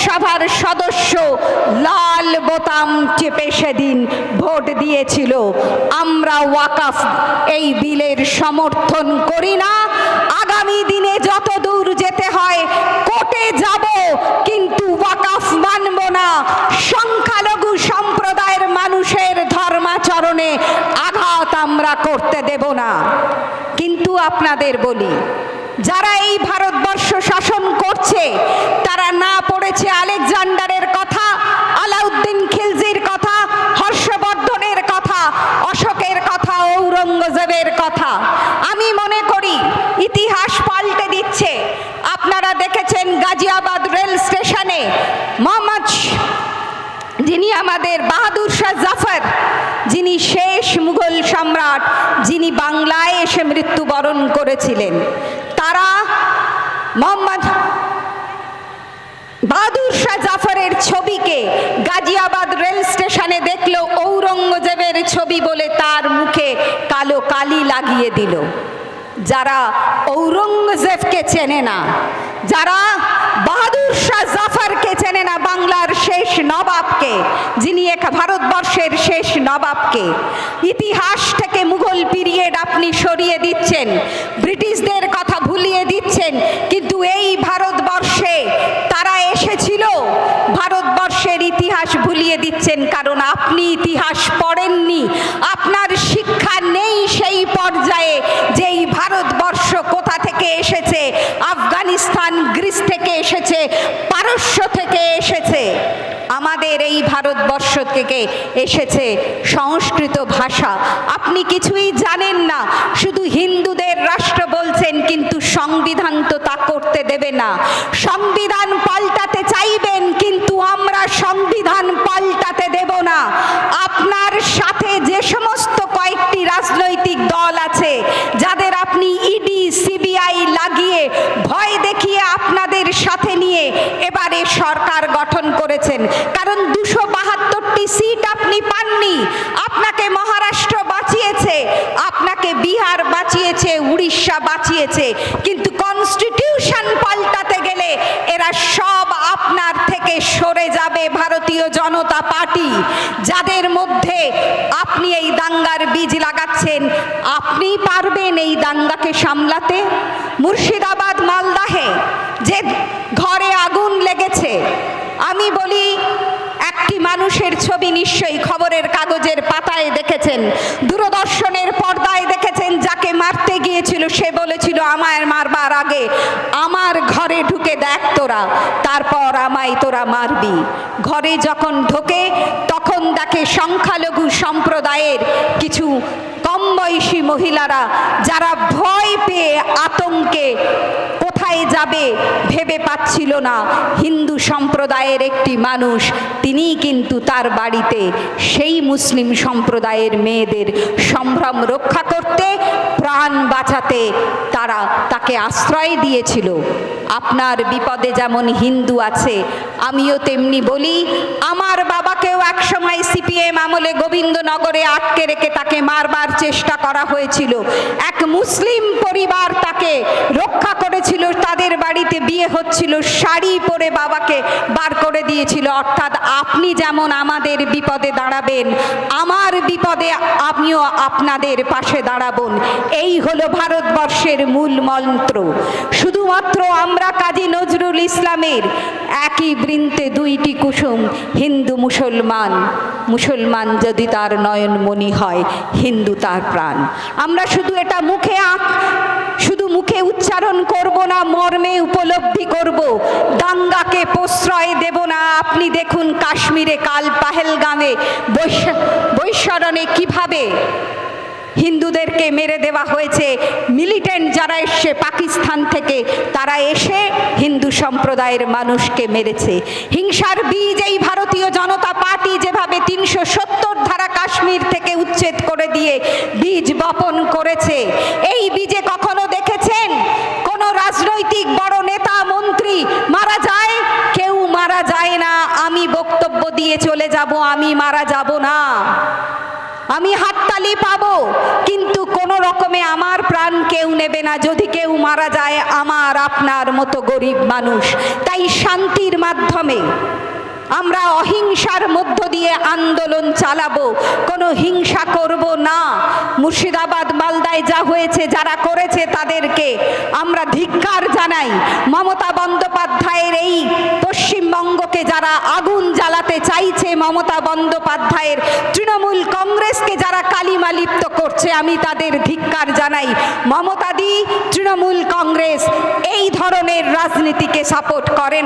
লোকসভার সদস্য লাল বোতাম চেপে সেদিন ভোট দিয়েছিল। আমরা ওয়াকাফ এই বিলের সমর্থন করি না। আগামী দিনে যত দূর যেতে হয় কোর্টে যাব, কিন্তু ওয়াকাফ মানব না। সংখ্যালঘু সম্প্রদায়ের মানুষের ধর্মাচরণে আঘাত আমরা করতে দেব না। কিন্তু আপনাদের বলি যারা এই ভারতবর্ষ শাসন করছে, তারা না পড়েছে আলেকজান্ডারের কথা, আলাউদ্দিন খিলজির কথা, হর্ষবর্ধনের কথা, অশোকের কথা, ঔরঙ্গজেবের কথা। আমি মনে করি, ইতিহাস পাল্টে দিচ্ছে। আপনারা দেখেছেন গাজিয়াবাদ রেল স্টেশনে মোহাম্মদ যিনি আমাদের বাহাদুর শাহ জাফর, যিনি শেষ মুঘল সম্রাট, যিনি বাংলায় এসে মৃত্যুবরণ করেছিলেন। তারা মোহাম্মদ বাহাদুর শাহ জাফরের ছবিকে গাজিয়াবাদ রেল স্টেশনে দেখল ঔরঙ্গজেবের ছবি বলে তার মুখে কালো কালি লাগিয়ে দিল। যারা ঔরঙ্গজেবকে চেনে না, যারা বাহাদুর শাহ জাফরকে চেনে না বাংলার শেষ নবাবকে, যিনি এক ভারতবর্ষের শেষ নবাবকে, ইতিহাস থেকে মুঘল পিরিয়ড আপনি সরিয়ে দিচ্ছেন, ব্রিটিশদের কথা ভুলিয়ে দিচ্ছেন। কিন্তু এই ভারতবর্ষে তারা এসেছিল, ভারতবর্ষের ইতিহাস ভুলিয়ে দিচ্ছেন কারণ আপনি ইতিহাস পড়েননি। আপনার শিক্ষা নেই সেই পর্যায়ে যেই ভারতবর্ষ কোথা থেকে এসেছে, আফগানিস্তান, গ্রিস থেকে এসেছে, পারস্য থেকে এসেছে। আমাদের এই ভারতবর্ষ থেকে এসেছে সংস্কৃত ভাষা। আপনি কিছুই জানেন না, শুধু হিন্দুদের রাষ্ট্র বলছেন কিন্তু সংবিধান তো তা করতে দেবে না। সংবিধান পাল্টাতে চাইবেন, কিন্তু আমরা সংবিধান পাল্টাতে দেব না। আপনার সাথে যে সমস্ত কয়েকটি রাজনৈতিক দল আছে উড়িষ্যা বাঁচিয়েছে, কিন্তু কনস্টিটিউশন পাল্টাতে গেলে এরা সব আপনার থেকে সরে যাবে ভারতীয় জনতা পার্টি। যাদের মধ্যে আপনি এই দাঙ্গার বীজ লাগাচ্ছেন, আপনি পারবেন এই দাঙ্গাকে সামলাতে। মুর্শিদাবাদ, মালদাহে যে ঘরে আগুন লেগেছে, আমি বলি মানুষের ছবি নিশ্চয়ই খবরের কাগজের পাতায় দেখেছেন। দূরদর্শনের পর্দায় দেখেছেন যাকে মারতে গিয়েছিল, সে বলেছিল, আমায় মারবার আগে আমার ঘরে ঢুকে দেখ তোরা, তারপর আমায় তোরা মারবি। ঘরে যখন ঢোকে, তখন দেখে সংখ্যালঘু সম্প্রদায়ের কিছু কম বয়সী মহিলারা, যারা ভয় পেয়ে আতঙ্কে কোথায় যাবে ভেবে পাচ্ছিল না। হিন্দু সম্প্রদায়ের একটি মানুষ তিনি কিন্তু তার বাড়িতে সেই মুসলিম সম্প্রদায়ের মেয়েদের সম্ভ্রম রক্ষা করতে, প্রাণ বাঁচাতে তারা তাকে আশ্রয় দিয়েছিল। আপনার বিপদে যেমন হিন্দু আছে, আমিও তেমনি বলি, আমার বাবাকেও একসময় সিপিএম আমলে গোবিন্দনগরে আটকে রেখে তাকে মারবার চেষ্টা করা হয়েছিল। এক মুসলিম পরিবার তাকে রক্ষা করেছিল, তাদের বাড়িতে বিয়ে হচ্ছিল, শাড়ি পরে বাবাকে বার করে দিয়েছিল। অর্থাৎ আপনি যেমন আমাদের বিপদে দাঁড়াবেন, আমার বিপদে আমিও আপনাদের পাশে দাঁড়াবো। এই হলো ভারতবর্ষের মূল মন্ত্র। শুধুমাত্র আমরা কাজী নজরুল ইসলামের একই বৃন্তে দুইটি কুসুম, হিন্দু মুসলমান। মুসলমান যদি তার নয়নমণি হয়, হিন্দু তার প্রাণ। আমরা শুধু এটা মুখে আঁক, শুধু মুখে উচ্চারণ করব না, মর্মে উপলব্ধি করব। দাঙ্গাকে প্রশ্রয় দেব না। আপনি দেখুন কাশ্মীরে কাল পাহেলগামে বৈশ- বৈশরণে কীভাবে হিন্দুদেরকে মেরে দেওয়া হয়েছে। মিলিটেন্ট যারা এসছে পাকিস্তান থেকে, তারা এসে হিন্দু সম্প্রদায়ের মানুষকে মেরেছে। হিংসার বীজ এই ভারতীয় জনতা পার্টি যেভাবে তিনশো সত্তর ধারা কাশ্মীর থেকে উচ্ছেদ করে দিয়ে বীজ বপন করেছে, এই বীজে কখনো দেখেছেন? কোন রাজনৈতিক বড় নেতা, মন্ত্রী মারা যায়? কেউ মারা যায় না। আমি বক্তব্য দিয়ে চলে যাব, আমি মারা যাব না। আমি হাততালি পাবো, কিন্তু কোনো রকমে আমার প্রাণ কেউ নেবে না। যদি কেউ মারা যায়, আমার আপনার মতো গরিব মানুষ। তাই শান্তির মাধ্যমে আমরা অহিংসার মধ্য দিয়ে আন্দোলন চালাবো। কোনো হিংসা করব না। মুর্শিদাবাদ, মালদায় যা হয়েছে, যারা করেছে তাদেরকে আমরা ধিক্কার জানাই। মমতা বন্দ্যোপাধ্যায়ের এই পশ্চিমবঙ্গকে যারা আগুন জ্বালাতে চাইছে, মমতা বন্দ্যোপাধ্যায়ের তৃণমূল যারা কালিমা লিপ্ত করছে, আমি তাদের ধিক্কার জানাই। মমতাদি, তৃণমূল কংগ্রেস এই ধরনের রাজনীতিকে সাপোর্ট করেন